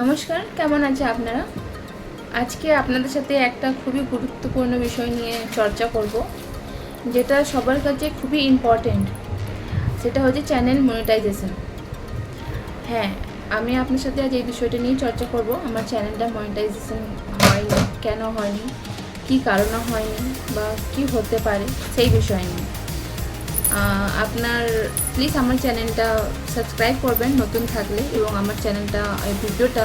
নমস্কার, কেমন আছে আপনারা? আজকে আপনাদের সাথে একটা খুবই গুরুত্বপূর্ণ বিষয় নিয়ে চর্চা করব, যেটা সবার কাছে খুবই ইম্পর্টেন্ট সেটা হচ্ছে চ্যানেল মনিটাইজেশন হ্যাঁ আমি আপনার সাথে আজ এই বিষয়টা নিয়ে চর্চা করব, আমার চ্যানেলটা মনিটাইজেশন হয়নি, কেন হয়নি, কী কারণে হয়নি, বা কি হতে পারে, সেই বিষয় নিয়ে। আপনার প্লিজ আমার চ্যানেলটা সাবস্ক্রাইব করবেন, নতুন থাকলে, এবং আমার চ্যানেলটা এই ভিডিওটা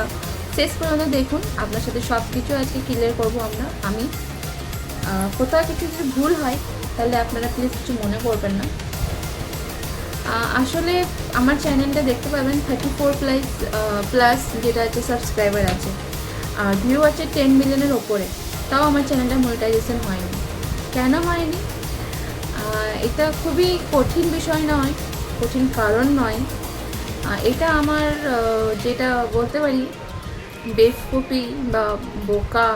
শেষ পর্যন্ত দেখুন। আপনার সাথে সব কিছু আজকে ক্লিয়ার করব আমরা, আমি। কোথাও কিছু যদি ভুল হয়, তাহলে আপনারা প্লিজ কিছু মনে করবেন না। আসলে আমার চ্যানেলটা দেখতে পাবেন থার্টি ফোর প্লাস প্লাস যেটা আছে সাবস্ক্রাইবার আছে। আর ভিউ আছে টেন মিলিয়নের ওপরে। তাও আমার চ্যানেলটা মনিটাইজেশন হয়নি। কেন হয়নি? এটা খুবই কঠিন বিষয় নয় কঠিন কারণ নয়। এটা আমার যেটা বলতে পারি বেফকুপি বা বোকা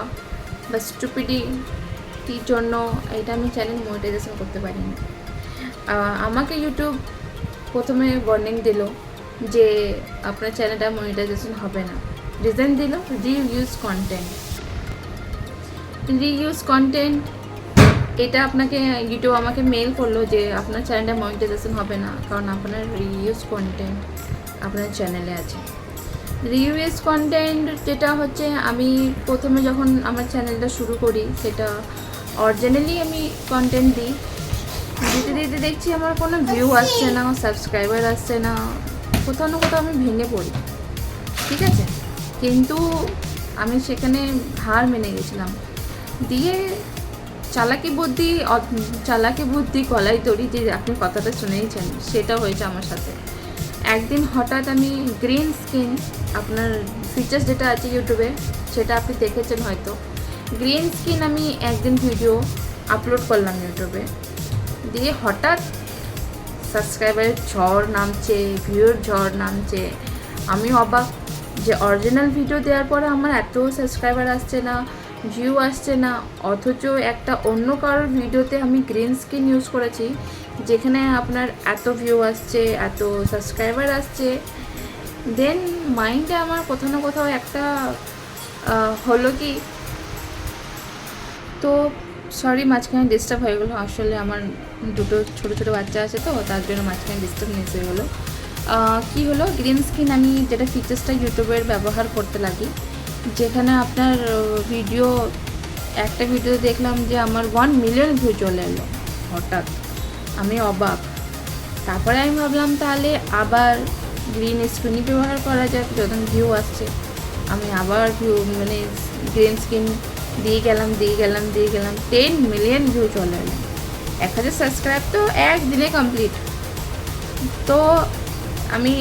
বা স্টুপিডিটির জন্য এটা আমি চ্যানেল মনিটাইজেশন করতে পারিনি। আহ, আমাকে ইউটিউব প্রথমে ওয়ার্নিং দিল যে আপনার চ্যানেলটা মনিটাইজেশন হবে না। রিজন দিল রিইউজ কন্টেন্ট রিইউজ কন্টেন্ট এটা আপনাকে ইউটিউব আমাকে মেল করল যে আপনার চ্যানেলটা মনিটাইজেশন হবে না, কারণ আপনার রিউজ কন্টেন্ট আপনার চ্যানেলে আছে। রিইউজ কন্টেন্ট যেটা হচ্ছে, আমি প্রথমে যখন আমার চ্যানেলটা শুরু করি, সেটা অরিজিনালি আমি কন্টেন্ট দিই। দিতে দিতে দেখছি আমার কোনো ভিউ আসছে না সাবস্ক্রাইবার আসছে না, কোথাও না কোথাও আমি ভেঙে পড়ি। ঠিক আছে? কিন্তু আমি সেখানে হার মেনে গেছিলাম। দিয়ে চালাকি বুদ্ধি চালাকি বুদ্ধি, গলায় তরি যে আপনি কথাটা শুনেইছেন, সেটা হয়েছে আমার সাথে। একদিন হঠাৎ আমি গ্রিন স্কিন, আপনার ফিচার্স যেটা আছে ইউটিউবে, সেটা আপনি দেখেছেন হয়তো। গ্রিন স্কিন আমি একদিন ভিডিও আপলোড করলাম ইউটিউবে। দিয়ে হঠাৎ সাবস্ক্রাইবারের ঝড় নামছে ভিউর ঝড় নামছে। আমি অবাক যে অরিজিনাল ভিডিও দেওয়ার পরে আমার এত সাবস্ক্রাইবার আসছে না। ভিউ আসছে না, অথচ একটা অন্য কারোর ভিডিওতে আমি গ্রিন স্ক্রিন ইউজ করেছি, যেখানে আপনার এত ভিউ আসছে, এত সাবস্ক্রাইবার আসছে। দেন মাইন্ডে আমার কোথাও না কোথাও একটা হলো কি, তো সরি মাঝখানে ডিস্টার্ব হয়ে গেলো। আসলে আমার দুটো ছোটো ছোটো বাচ্চা আছে তো, তার জন্য মাঝখানে ডিস্টার্বনেস হয়ে গেলো। কী হলো? গ্রিন স্ক্রিন আমি যেটা ফিচার্সটা ইউটিউবের ব্যবহার করতে লাগি যেখানে আপনার ভিডিও একটা ভিডিও দেখলাম যে আমার ওয়ান মিলিয়ন ভিউ চলে এলো, হঠাৎ। আমি অবাক। তারপরে আমি ভাবলাম, তাহলে আবার গ্রিন স্ক্রিনই ব্যবহার করা যাক, যখন ভিউ আসছে। আমি আবার ভিউ মানে গ্রিন স্ক্রিন দিয়ে গেলাম দিয়ে গেলাম দিয়ে গেলাম টেন মিলিয়ন ভিউ চলে এলো। এক হাজার সাবস্ক্রাইব তো একদিনে কমপ্লিট তো আমি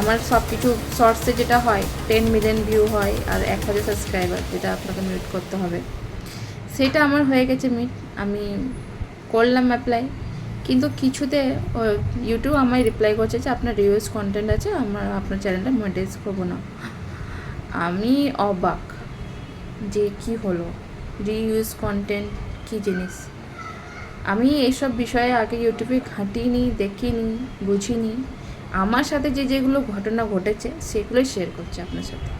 আমার সব কিছু শর্টসে যেটা হয় টেন মিলিয়ন ভিউ হয় আর এক হাজার সাবস্ক্রাইবার যেটা আপনাকে মিট করতে হবে। সেটা আমার হয়ে গেছে মিট আমি করলাম অ্যাপ্লাই কিন্তু কিছুতে ইউটিউব আমায় রিপ্লাই করছে যে আপনার রিউজ কন্টেন্ট আছে, আমার, আপনার চ্যানেলটা মনিটাইজ করব না। আমি অবাক যে কি হলো রিউজ কন্টেন্ট কি জিনিস? আমি এইসব বিষয়ে আগে ইউটিউবে ঘাঁটিনি, দেখিনি, বুঝিনি। আমার সাথে যে যেগুলো ঘটনা ঘটেছে, সেগুলোই শেয়ার করছি আপনার সাথে।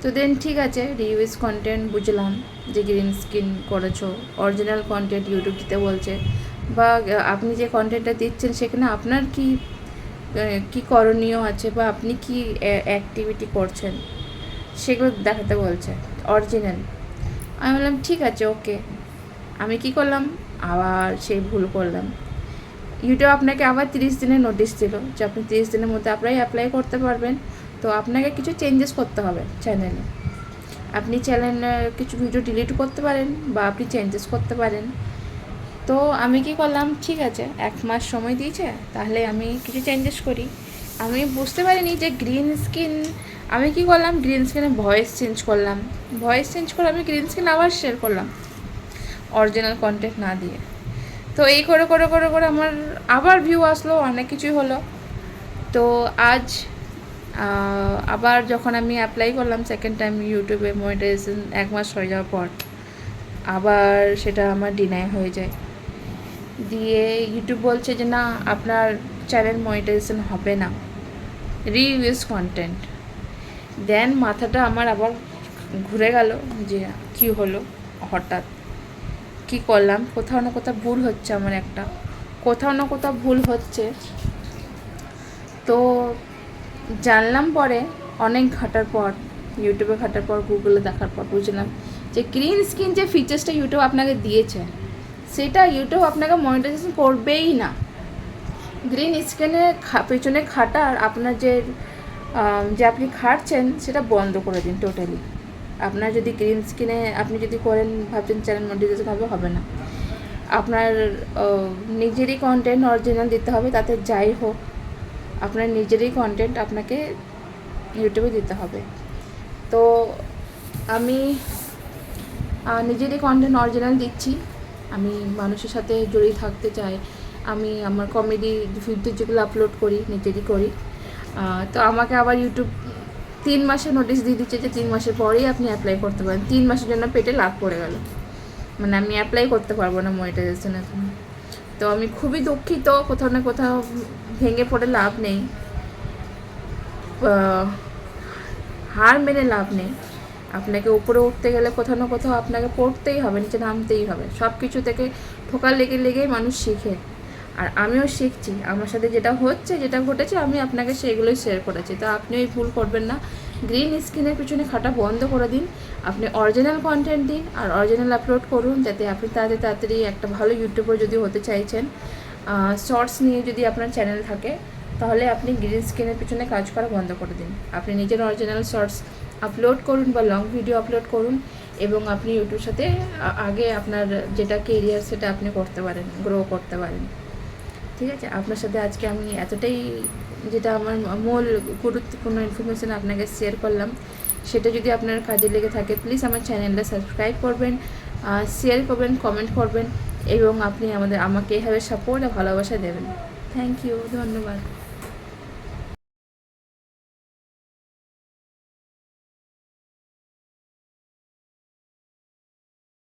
তো দেন ঠিক আছে রিউজ কন্টেন্ট বুঝলাম যে গ্রিন স্ক্রিন করেছ অরিজিনাল কন্টেন্ট ইউটিউব দিতে বলছে, বা আপনি যে কন্টেন্টটা দিচ্ছেন সেখানে আপনার কি কি করণীয় আছে বা আপনি কি অ্যাক্টিভিটি করছেন, সেগুলো দেখাতে বলছে অরিজিনাল আমি বললাম, ঠিক আছে ওকে আমি কি করলাম? আবার সেই ভুল করলাম। ইউটিউব আপনাকে আবার তিরিশ দিনের নোটিশ দিল যে আপনি তিরিশ দিনের মধ্যে অ্যাপ্লাই অ্যাপ্লাই করতে পারবেন। তো আপনাকে কিছু চেঞ্জেস করতে হবে চ্যানেলে আপনি চ্যানেলে কিছু ভিডিও ডিলিট করতে পারেন বা আপনি চেঞ্জেস করতে পারেন। তো আমি কি করলাম, ঠিক আছে, এক মাস সময় দিয়েছে, তাহলে আমি কিছু চেঞ্জেস করি। আমি বুঝতে পারিনি যে গ্রিন স্ক্রিন আমি কি করলাম গ্রিন স্ক্রিনে ভয়েস চেঞ্জ করলাম। ভয়েস চেঞ্জ করে আমি গ্রিন স্ক্রিন আবার শেয়ার করলাম। অরিজিনাল কন্টেন্ট না দিয়ে। তো এই করে করে করে করে আমার আবার ভিউ আসলো, অনেক কিছুই হলো। তো আজ আবার যখন আমি অ্যাপ্লাই করলাম সেকেন্ড টাইম ইউটিউবে মনিটাইজেশন এক মাস হয়ে যাওয়ার পর, আবার সেটা আমার ডিনাই হয়ে যায়। দিয়ে ইউটিউব বলছে যে, না, আপনার চ্যানেল মনিটাইজেশন হবে না। রিভিউজ কন্টেন্ট দেন মাথাটা আমার আবার ঘুরে গেল যে, কি হলো হঠাৎ? কি করলাম? কোথাও না কোথাও ভুল হচ্ছে আমার একটা। কোথাও না কোথাও ভুল হচ্ছে। তো জানলাম পরে অনেক ঘাটার পর, ইউটিউবে ঘাটার পর, গুগলে দেখার পর বুঝলাম যে গ্রিন স্ক্রিন যে ফিচার্সটা ইউটিউব আপনাকে দিয়েছে, সেটা ইউটিউব আপনাকে মনিটাইজেশন করবেই না। গ্রিন স্ক্রিনে পেছনে খাটার আপনার যে যে আপনি খাটছেন, সেটা বন্ধ করে দিন টোটালি আপনার যদি গ্রিন স্ক্রিনে আপনি যদি করেন, ভাবছেন চ্যানেল মনিটাইজেশন হবে হবে না। আপনার নিজেরই কন্টেন্ট অরিজিনাল দিতে হবে, তাতে যাই হোক, আপনার নিজেরই কন্টেন্ট আপনাকে ইউটিউবে দিতে হবে। তো আমি নিজেরই কন্টেন্ট অরিজিনাল দিচ্ছি। আমি মানুষের সাথে জড়িয়ে থাকতে চাই। আমি আমার কমেডি ভিডিও যেগুলো আপলোড করি, নিজেরই করি। তো আমাকে আবার ইউটিউব তিন মাসে নোটিশ দিয়ে দিচ্ছে যে তিন মাসের পরেই আপনি অ্যাপ্লাই করতে পারেন। তিন মাসের জন্য পেটে লাভ পড়ে গেল। মানে আমি অ্যাপ্লাই করতে পারব না মনিটাইজেশনের জন্য। তো আমি খুবই দুঃখিত, কোথাও না কোথাও ভেঙে পড়ে লাভ নেই। হার মেনে লাভ নেই। আপনাকে উপরে উঠতে গেলে কোথাও না কোথাও আপনাকে পড়তেই হবে, নিচে নামতেই হবে। সব কিছু থেকে ঠোকা লেগে লেগেই মানুষ শিখে। আর আমিও শিখছি। আমার সাথে যেটা হচ্ছে, যেটা ঘটেছে, আমি আপনাকে সেগুলোই শেয়ার করেছি। তো আপনি ওই ভুল করবেন না। গ্রিন স্ক্রিনের পিছনে খাটা বন্ধ করে দিন। আপনি অরিজিনাল কন্টেন্ট দিন আর অরিজিনাল আপলোড করুন, যাতে আপনি তাড়াতাড়ি তাড়াতাড়ি একটা ভালো ইউটিউবার যদি হতে চাইছেন শর্টস নিয়ে যদি আপনার চ্যানেল থাকে, তাহলে আপনি গ্রিন স্ক্রিনের পিছনে কাজ করা বন্ধ করে দিন। আপনি নিজের অরিজিনাল শর্টস আপলোড করুন বা লং ভিডিও আপলোড করুন এবং আপনি ইউটিউবের সাথে আগে আপনার যেটা কেরিয়ার সেটা আপনি করতে পারেন গ্রো করতে পারেন। ঠিক আছে? আপনার সাথে আজকে আমি এতটাই যেটা আমার মূল গুরুত্বপূর্ণ ইনফরমেশান আপনাকে শেয়ার করলাম, সেটা যদি আপনার কাজে লেগে থাকে প্লিজ আমার চ্যানেলটা সাবস্ক্রাইব করবেন শেয়ার করবেন কমেন্ট করবেন, এবং আপনি আমাদের, আমাকে এভাবে সাপোর্ট আর ভালোবাসা দেবেন। থ্যাংক ইউ ধন্যবাদ।